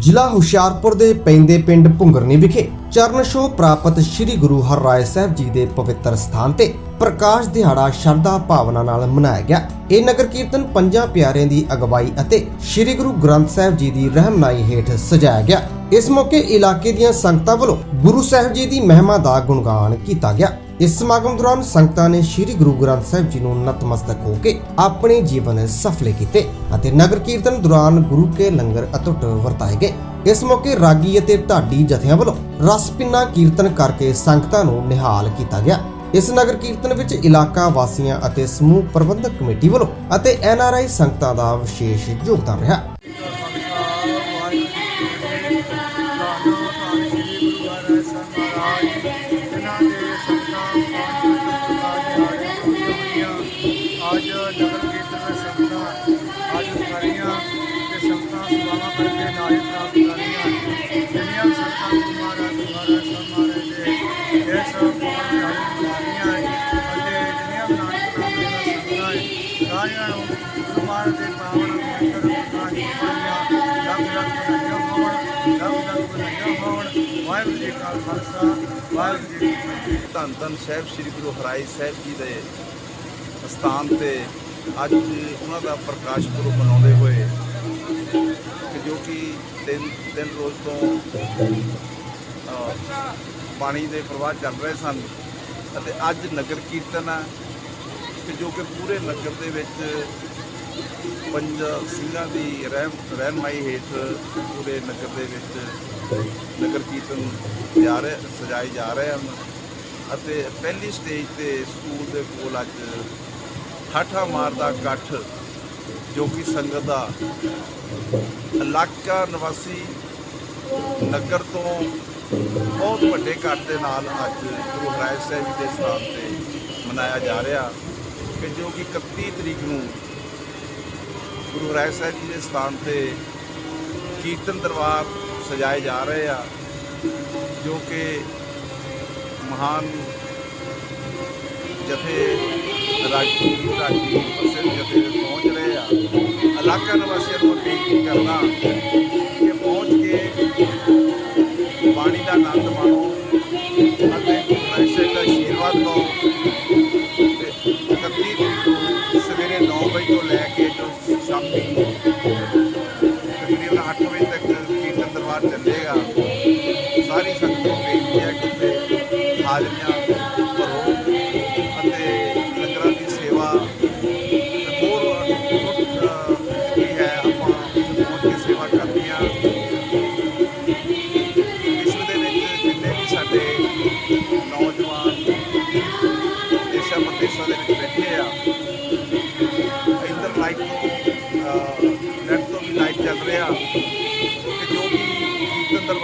ਜ਼ਿਲ੍ਹਾ ਹੁਸ਼ਿਆਰਪੁਰ ਦੇ ਪੈਂਦੇ ਪਿੰਡ ਭੁੰਗਰਨੀ ਵਿਖੇ ਚਰਨ ਛੋਹ ਪ੍ਰਾਪਤ ਸ੍ਰੀ ਗੁਰੂ ਹਰਰਾਏ ਸਾਹਿਬ ਜੀ ਦੇ ਪਵਿੱਤਰ ਸਥਾਨ ਤੇ ਪ੍ਰਕਾਸ਼ ਦਿਹਾੜਾ ਸ਼ਰਧਾ ਭਾਵਨਾ ਨਾਲ ਮਨਾਇਆ ਗਿਆ। ਇਹ ਨਗਰ ਕੀਰਤਨ ਪੰਜਾਂ ਪਿਆਰਿਆਂ ਦੀ ਅਗਵਾਈ ਅਤੇ ਸ੍ਰੀ ਗੁਰੂ ਗ੍ਰੰਥ ਸਾਹਿਬ ਜੀ ਦੀ ਰਹਿਨਮਾਈ ਹੇਠ ਸਜਾਇਆ ਗਿਆ। ਇਸ ਮੌਕੇ ਇਲਾਕੇ ਦੀਆਂ ਸੰਗਤਾਂ ਵੱਲੋਂ ਗੁਰੂ ਸਾਹਿਬ ਜੀ ਦੀ ਮਹਿਮਾ ਦਾ ਗੁਣਗਾਨ ਕੀਤਾ ਗਿਆ। ਇਸ ਸਮਾਗਮ ਦੌਰਾਨ ਸੰਗਤਾਂ ਨੇ ਸ੍ਰੀ ਗੁਰੂ ਗ੍ਰੰਥ ਸਾਹਿਬ ਜੀ ਨੂੰ ਨਤਮਸਤਕ ਹੋ ਕੇ ਆਪਣੇ ਜੀਵਨ ਸਫਲੇ ਕੀਤੇ ਅਤੇ ਨਗਰ ਕੀਰਤਨ ਦੌਰਾਨ ਗੁਰੂ ਕੇ ਲੰਗਰ ਅਟੁੱਟ ਵਰਤਾਏ ਗਏ। ਇਸ ਮੌਕੇ ਰਾਗੀ ਅਤੇ ਢਾਡੀ ਜਥਿਆਂ ਵੱਲੋਂ ਰਸ ਪਿੰਨਾ ਕੀਰਤਨ ਕਰਕੇ ਸੰਗਤਾਂ ਨੂੰ ਨਿਹਾਲ ਕੀਤਾ ਗਿਆ। ਇਸ ਨਗਰ ਕੀਰਤਨ ਵਿੱਚ ਇਲਾਕਾ ਵਾਸੀਆਂ ਅਤੇ ਸਮੂਹ ਪ੍ਰਬੰਧਕ ਕਮੇਟੀ ਵੱਲੋਂ ਅਤੇ ਐਨਆਰਆਈ ਸੰਗਤਾਂ ਦਾ ਵਿਸ਼ੇਸ਼ ਯੋਗਦਾਨ ਰਿਹਾ। ਸਾਰਿਆਂ ਨੂੰ ਕੁਮਾਰ ਦੇ ਪਾਵਨ ਪਵਿੱਤਰ ਲੱਖ ਲੱਖ ਵਧਾਈਆਂ ਹੋਣ ਲੱਖ ਲੱਖ ਵਧਾਈਆਂ ਹੋਣ ਵਾਹਿਗੁਰੂ ਜੀ ਕਾ ਖਾਲਸਾ ਵਾਹਿਗੁਰੂ ਜੀ ਕੀ ਧੰਨ ਧੰਨ ਸਾਹਿਬ ਸ੍ਰੀ ਗੁਰੂ ਹਰਾਈ ਸਾਹਿਬ ਜੀ ਦੇ ਸਥਾਨ ਤੇ ਅੱਜ ਉਹਨਾਂ ਦਾ ਪ੍ਰਕਾਸ਼ ਪੁਰਬ ਮਨਾਉਂਦੇ ਹੋਏ ਜੋ ਕਿ ਤਿੰਨ ਤਿੰਨ ਰੋਜ਼ ਤੋਂ ਅਹ, ਪਾਣੀ ਦੇ ਪ੍ਰਵਾਹ ਚੱਲ ਰਹੇ ਸਨ ਅਤੇ ਅੱਜ ਨਗਰ ਕੀਰਤਨ ਹੈ ਕਿ ਜੋ ਕਿ ਪੂਰੇ ਨਗਰ ਦੇ ਵਿੱਚ ਪੰਜ ਸਿੰਘਾਂ ਦੀ ਰਹਿਮ, ਰਹਿਨਮਾਈ ਹੇਠ ਪੂਰੇ ਨਗਰ ਦੇ ਵਿੱਚ ਨਗਰ ਕੀਰਤਨ ਜਾ ਰਹੇ, ਸਜਾਏ ਜਾ ਰਹੇ ਹਨ ਅਤੇ ਪਹਿਲੀ ਸਟੇਜ ਤੇ ਸਕੂਲ ਦੇ ਕੋਲ ਅੱਜ ਠਾਠਾ ਮਾਰਦਾ ਇਕੱਠ ਜੋ ਕਿ ਸੰਗਤ ਦਾ ਇਲਾਕਾ ਨਿਵਾਸੀ ਨਗਰ ਤੋਂ ਬਹੁਤ ਵੱਡੇ ਘਾਟ ਦੇ ਨਾਲ ਅੱਜ ਗੁਰੂ ਹਰਾਏ ਸਾਹਿਬ ਜੀ ਦੇ ਸਥਾਨ ਤੇ ਮਨਾਇਆ ਜਾ ਰਿਹਾ। ਕਿ ਜੋ ਕਿ 31 ਤਰੀਕ ਨੂੰ ਗੁਰੂ ਹਰਾਏ ਸਾਹਿਬ ਜੀ ਦੇ ਸਥਾਨ ਤੇ ਕੀਰਤਨ ਦਰਬਾਰ ਸਜਾਏ ਜਾ ਰਹੇ ਆ, ਜੋ ਕਿ ਮਹਾਨ ਜਥੇ ਰਾਜੀ ਰਾਜੀ ਪ੍ਰਸਿੱਧ ਜਥੇ ਪਹੁੰਚ ਰਹੇ ਆ। ਇਲਾਕਾ ਨਿਵਾਸੀਆਂ ਨੂੰ ਬੇਨਤੀ ਕਰਨਾ 9 ਵਜੇ ਤੋਂ ਲੈ ਕੇ ਜੋ ਸ਼ਾਮੀ ਤਕਰੀਬਨ 8 ਵਜੇ ਤੱਕ ਕੀਰਤਨ ਦਰਬਾਰ ਚੱਲੇਗਾ। ਸਾਰੀ ਸੰਗਤ ਨੂੰ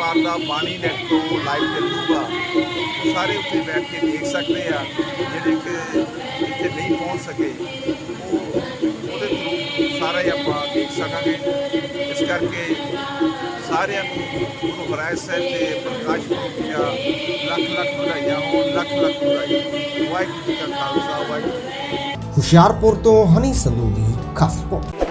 ਕੀਰਤਨ ਦਾ ਬਾਣੀ ਨੈਟ ਤੋਂ ਲਾਈਵ ਚੱਲੂਗਾ। ਸਾਰੇ ਉੱਥੇ ਬੈਠ ਕੇ ਦੇਖ ਸਕਦੇ ਆ, ਜਿਹੜੇ ਕਿ ਇੱਥੇ ਨਹੀਂ ਪਹੁੰਚ ਸਕੇ। ਉਹ ਉਹਦੇ ਥਰੂ ਸਾਰਾ ਹੀ ਆਪਾਂ ਦੇਖ ਸਕਾਂਗੇ। ਇਸ ਕਰਕੇ ਸਾਰਿਆਂ ਨੂੰ ਗੁਰੂ ਹਰਾਏ ਸਾਹਿਬ ਦੇ ਪ੍ਰਕਾਸ਼ ਪੁਰਬ ਦੀਆਂ ਲੱਖ ਲੱਖ ਵਧਾਈਆਂ ਹੋਣ, ਲੱਖ ਲੱਖ ਵਧਾਈ ਵਾਹਿਗੁਰੂ ਜੀ ਕਾ ਖਾਲਸਾ, ਵਾਹਿਗੁਰੂ ਜੀ ਹੁਸ਼ਿਆਰਪੁਰ ਤੋਂ ਹਨੀ ਸੰਧੂ ਦੀ ਖਾਸ ਰਿਪੋਰਟ।